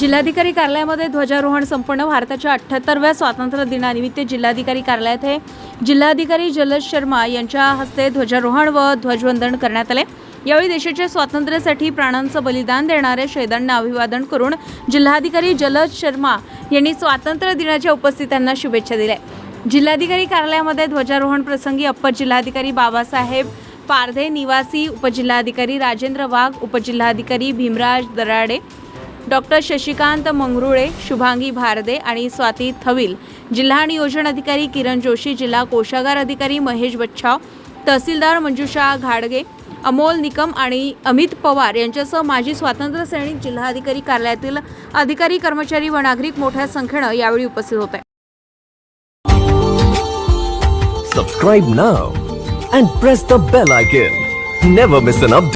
जिल्हाधिकारी कार्यालयामध्ये ध्वजारोहण संपन्न. भारताच्या अठ्ठ्याहत्तरव्या स्वातंत्र्य दिनानिमित्त जिल्हाधिकारी कार्यालयात हे जिल्हाधिकारी जलज शर्मा यांच्या हस्ते ध्वजारोहण व ध्वजवंदन करण्यात आले. यावेळी देशाच्या स्वातंत्र्यासाठी प्राणांचं बलिदान देणाऱ्या शहीदांना अभिवादन करून जिल्हाधिकारी जलज शर्मा यांनी स्वातंत्र्य दिनाच्या उपस्थितांना शुभेच्छा दिल्या. जिल्हाधिकारी कार्यालयामध्ये ध्वजारोहण प्रसंगी अप्पर जिल्हाधिकारी बाबासाहेब पारधे निवासी उपजिल्हाधिकारी राजेंद्र वाघ उपजिल्हाधिकारी भीमराज दराडे डॉक्टर शशिकांत मंगरुळे शुभांगी भारदे आणि स्वाती थविल जिल्हा नियोजन अधिकारी किरण जोशी जिल्हा कोषागार अधिकारी महेश बच्छाव तहसीलदार मंजुषा घाडगे अमोल निकम आणि अमित पवार यांच्यासह माजी स्वातंत्र्य सैनिक जिल्हाधिकारी कार्यालयातील अधिकारी कर्मचारी व नागरिक मोठ्या संख्येनं यावेळी उपस्थित होते Subscribe now and press the bell icon. Never miss an update